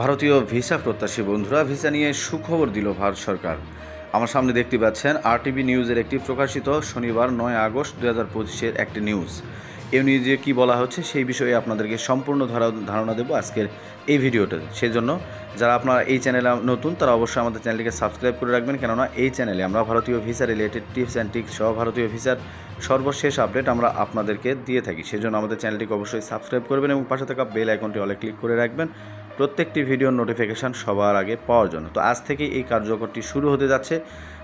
ভারতীয় ভিসা প্রত্যাশী বন্ধুরা, ভিসা নিয়ে সুখবর দিল ভারত সরকার। আমার সামনে দেখতে পাচ্ছেন আরটিভি নিউজের একটি প্রকাশিত শনিবার নয় আগস্ট দু হাজার পঁচিশের একটি নিউজ। এই নিউজে কী বলা হচ্ছে সেই বিষয়ে আপনাদেরকে সম্পূর্ণ ধারা- ধারণা দেবো আজকের এই ভিডিওতে। সেই জন্য যারা আপনারা এই চ্যানেলে নতুন, তারা অবশ্যই আমাদের চ্যানেলটিকে সাবস্ক্রাইব করে রাখবেন। কেননা এই চ্যানেলে আমরা ভারতীয় visa related tips and tricks সহ ভারতীয় ভিসার সর্বশেষ আপডেট আমরা আপনাদেরকে দিয়ে থাকি। সেজন্য আমাদের চ্যানেলটিকে অবশ্যই সাবস্ক্রাইব করবেন এবং পাশে থাকা বেল আইকনটি অলে ক্লিক করে রাখবেন। প্রত্যেকটি ভিডিওর নোটিফিকেশান সবার আগে পাওয়ার জন্য। তো আজ থেকে এই কার্যকরটি শুরু হতে যাচ্ছে।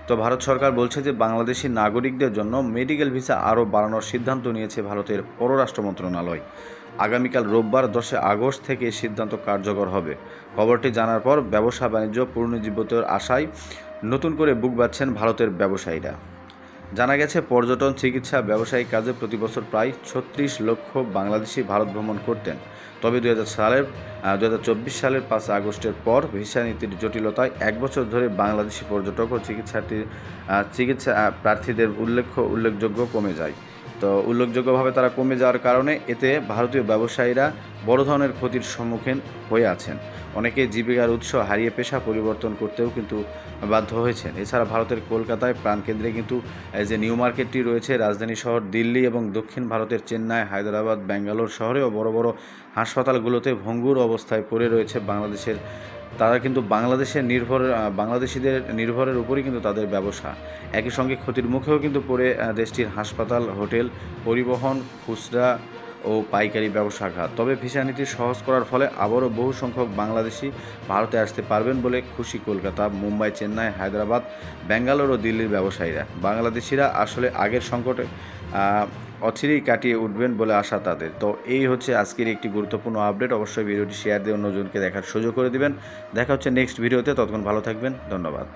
তো ভারত সরকার বলছে যে, বাংলাদেশি নাগরিকদের জন্য মেডিকেল ভিসা আরও বাড়ানোর সিদ্ধান্ত নিয়েছে ভারতের পররাষ্ট্র মন্ত্রণালয়। আগামীকাল রোববার দশে আগস্ট থেকে সিদ্ধান্ত কার্যকর হবে। খবরটি জানার পর ব্যবসা বাণিজ্য পুনরুজ্জীবিতর আশায় নতুন করে বুক বাঁধছেন ভারতের ব্যবসায়ীরা। জানা গেছে, পর্যটন, চিকিৎসা, ব্যবসায়িক কাজে প্রতি বছর প্রায় ছত্রিশ লক্ষ বাংলাদেশি ভারত ভ্রমণ করতেন। তবে দু হাজার সালের দু হাজার চব্বিশ সালের পাঁচ আগস্টের পর ভিসা নীতির জটিলতায় এক বছর ধরে বাংলাদেশি পর্যটক ও চিকিৎসার্থী চিকিৎসা প্রার্থীদের উল্লেখ্য উল্লেখযোগ্য কমে যায়। তো উল্লেখযোগ্যভাবে তারা কমে যাওয়ার কারণে এতে ভারতীয় ব্যবসায়ীরা বড় ধরনের ক্ষতির সম্মুখীন হয়ে আছেন। অনেকে জীবিকার উৎস হারিয়ে পেশা পরিবর্তন করতেও কিন্তু বাধ্য হয়েছেন। এছাড়া ভারতের কলকাতায় প্রাণকেন্দ্রে কিন্তু যে নিউ মার্কেটটি রয়েছে, রাজধানী শহর দিল্লি এবং দক্ষিণ ভারতের চেন্নাই, হায়দ্রাবাদ, ব্যাঙ্গালোর শহরেও বড় বড় হাসপাতালগুলোতে ভঙ্গুর অবস্থায় পড়ে রয়েছে বাংলাদেশের তারা কিন্তু বাংলাদেশের নির্ভর বাংলাদেশিদের নির্ভরের উপরই কিন্তু তাদের ব্যবসা। একই সঙ্গে ক্ষতির মুখেও কিন্তু পড়ে দেশটির হাসপাতাল, হোটেল, পরিবহন, খুচরা ও পাইকারি ব্যবসা খাত তবে ভিসা নীতি সহজ করার ফলে আবারও বহু সংখ্যক বাংলাদেশি ভারতে আসতে পারবেন বলে খুশি কলকাতা, মুম্বাই, চেন্নাই, হায়দ্রাবাদ, ব্যাঙ্গালোর ও দিল্লির ব্যবসায়ীরা। বাংলাদেশিরা আসলে আগের সংকটে অচিরেই কাটিয়ে উঠবেন বলে আশা তাদের। তো এই হচ্ছে আজকের একটি গুরুত্বপূর্ণ আপডেট। অবশ্যই ভিডিওটি শেয়ার দিয়ে অন্যজনকে দেখার সুযোগ করে দিবেন। দেখা হচ্ছে নেক্সট ভিডিওতে। ততক্ষণ ভালো থাকবেন। ধন্যবাদ।